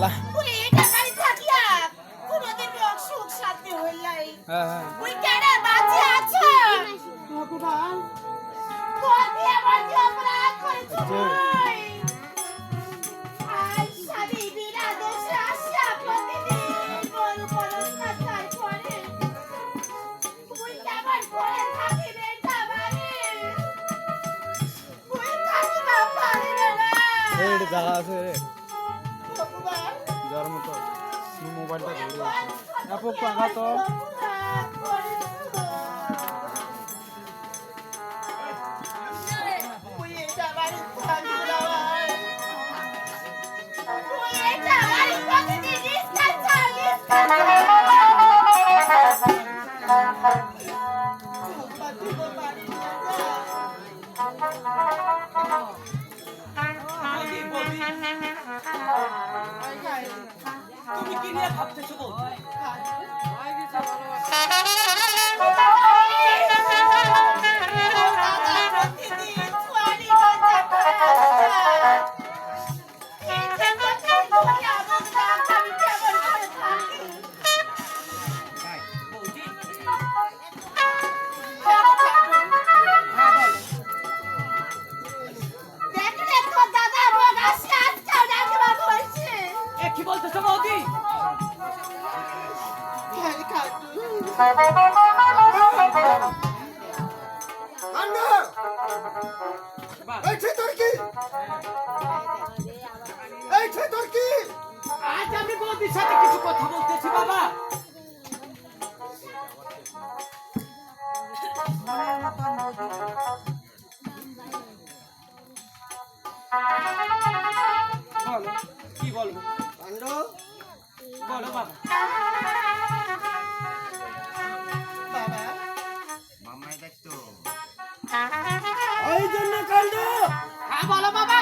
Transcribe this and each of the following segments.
লা- এটা বাড়ি থাকিয়া কোনোদিন রোগ সুখ শান্তি হইলাই হ্যাঁ হ্যাঁ। ওই কেডা বাঁচে আছো? ভগবান। কোন দিয়ে বাঁচে অপরাধ করেছ ভাই আজ স্বামী বিনা দোষে যার মতো মোবাইলটা ধরে আপু টাকা আজ আমি বৌদির সাথে কিছু কথা বলতেছি বাবা। বলো কি বলব বলো বাবা। এই জন্য কাণ্ড হ্যাঁ বলো বাবা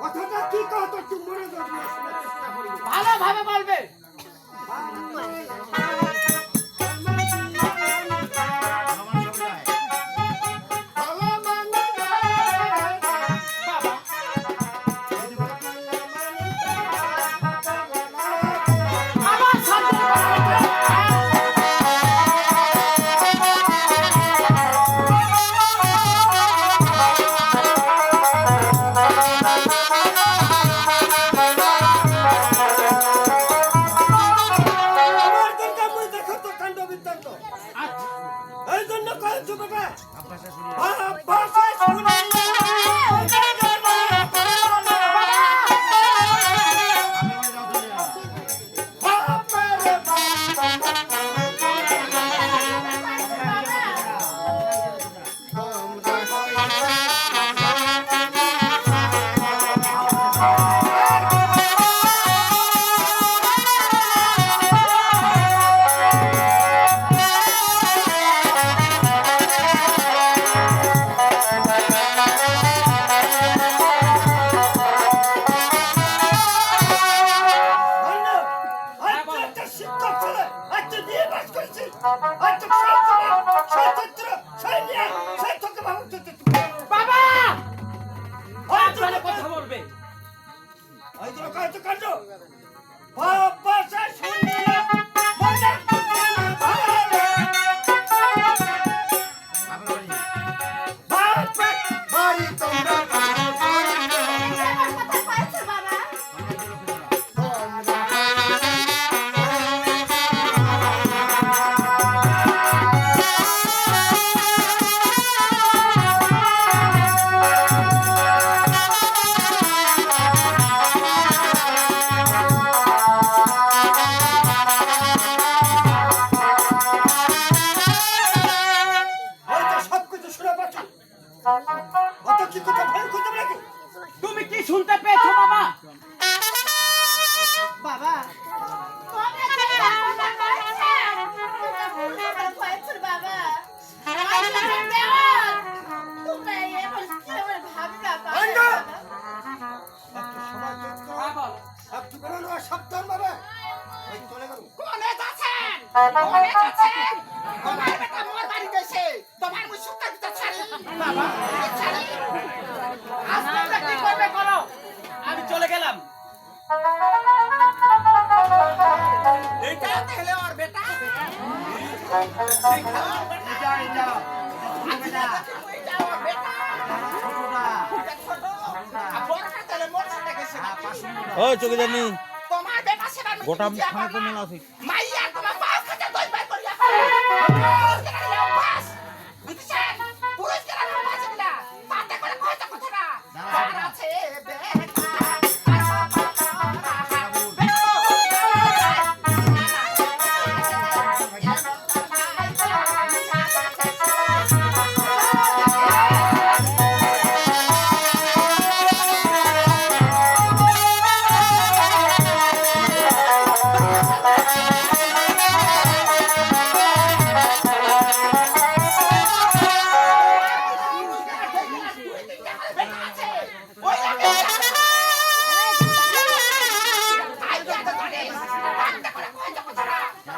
কথাটা কি কথা তুমি ভালোভাবে বলবে। கண்டு. আমি চলে গেলাম ওই চলে জানি গোটা তো মেলা আছি মাইয়া তোমার পাঁচ হাজার দশ করিয়া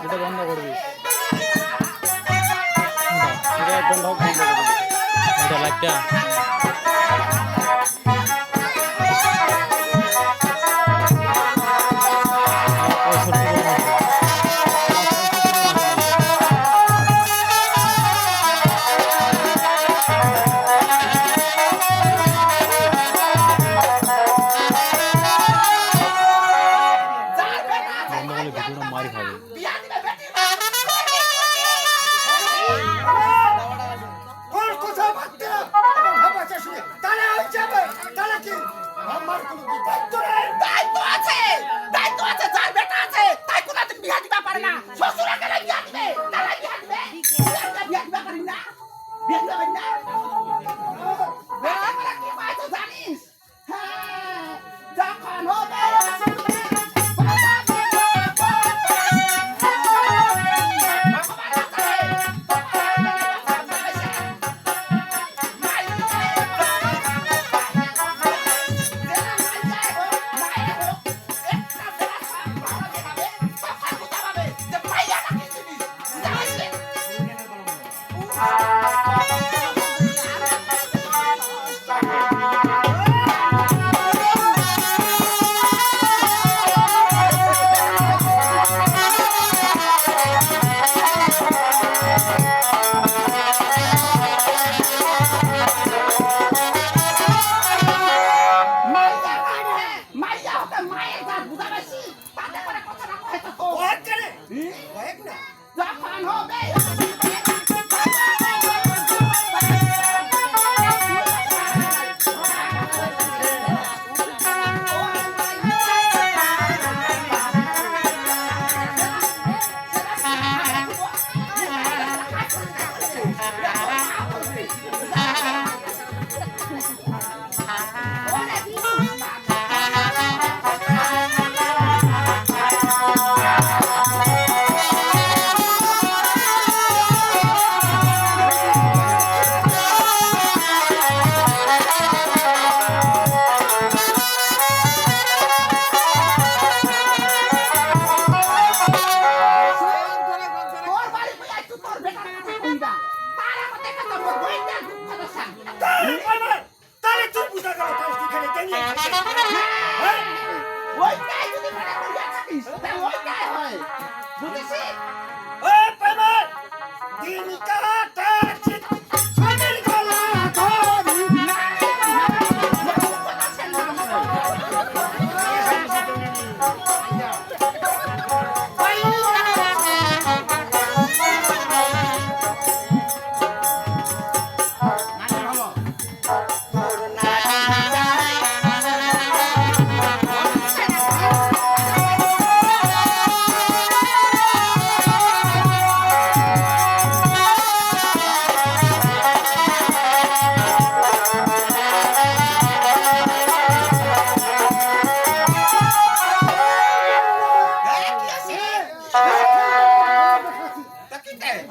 এটা বন্ধ করবি এটা একদম লাগটা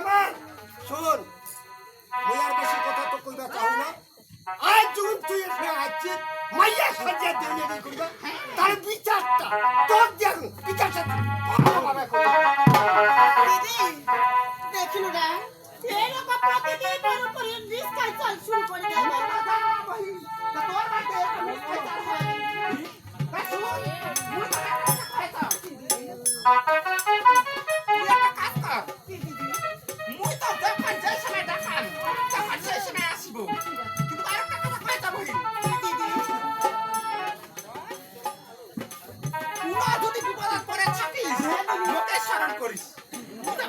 হ্যাঁ, শোন বইয়ার বেশি কথা তো কইবা চাও না আজ যখন তুই এখানে আছিস মাইয়া সাজিয়া দেউলে নি করবা তার বিচারটা তোর দেন বিচারটা বাবা বাবা করবা